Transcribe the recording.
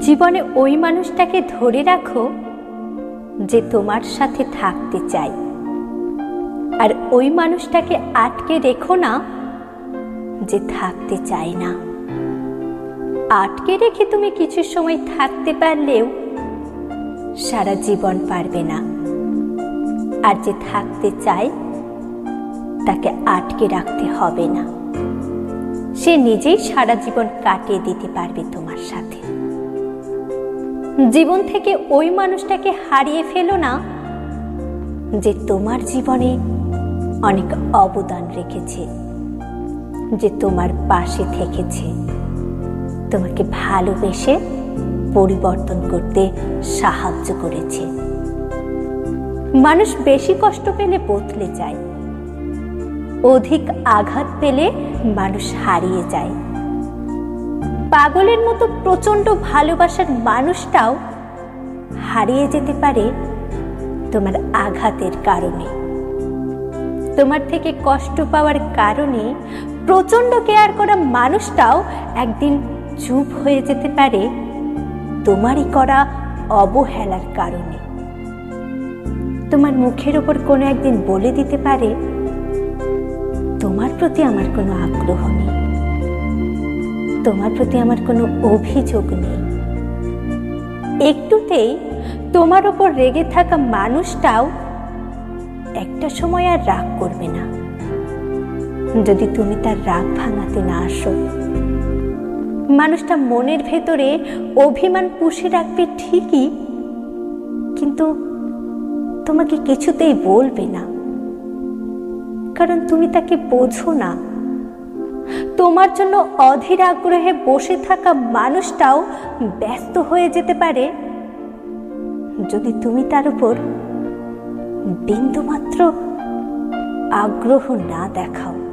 জীবনে ওই মানুষটাকে ধরে রাখো যে তোমার সাথে থাকতে চাই। আর ওই মানুষটাকে আটকে রেখো না যে থাকতে চাই না। আটকে রেখে তুমি কিছু সময় থাকতে পারলেও সারা জীবন পারবে না। আর যে থাকতে চায়, তাকে আটকে রাখতে হবে না। সে নিজেই সারা জীবন কাটিয়ে দিতে পারবে তোমার সাথে। জীবন থেকে ওই মানুষটাকে হারিয়ে ফেলো না যে তোমার জীবনে অনেক অবদান রেখেছে, যে তোমার পাশে থেকেছে। তোমাকে ভালোবেসে পরিবর্তন করতে সাহায্য করেছে। মানুষ বেশি কষ্ট পেলে বদলে যায়, অধিক আঘাত পেলে মানুষ হারিয়ে যায়। পাগলের মতো প্রচণ্ড ভালোবাসার মানুষটাও হারিয়ে যেতে পারে তোমার আঘাতের কারণে। তোমার থেকে কষ্ট পাওয়ার কারণে প্রচণ্ড কেয়ার করা মানুষটাও একদিন চুপ হয়ে যেতে পারে তোমারই করা অবহেলার কারণে। তোমার মুখের ওপর কোনো একদিন বলে দিতে পারে, তোমার প্রতি আমার কোনো আগ্রহ নেই। তোমার প্রতি আমার কোনো অভিযোগ নেই। একটুতেই তোমার ওপর রেগে থাকা মানুষটাও একটা সময় আর রাগ করবে না। যদি তুমি তার রাগ ভাঙাতে না আসো, মানুষটা মনের ভেতরে অভিমান পুষে রাখবে ঠিকই, কিন্তু তোমাকে কিছুতেই বলবে না। কারণ তুমি তাকে বোঝো না। তোমার জন্য অধীর আগ্রহে বসে থাকা মানুষটাও ব্যস্ত হয়ে যেতে পারে। যদি তুমি তার উপর বিন্দুমাত্র আগ্রহ না দেখাও।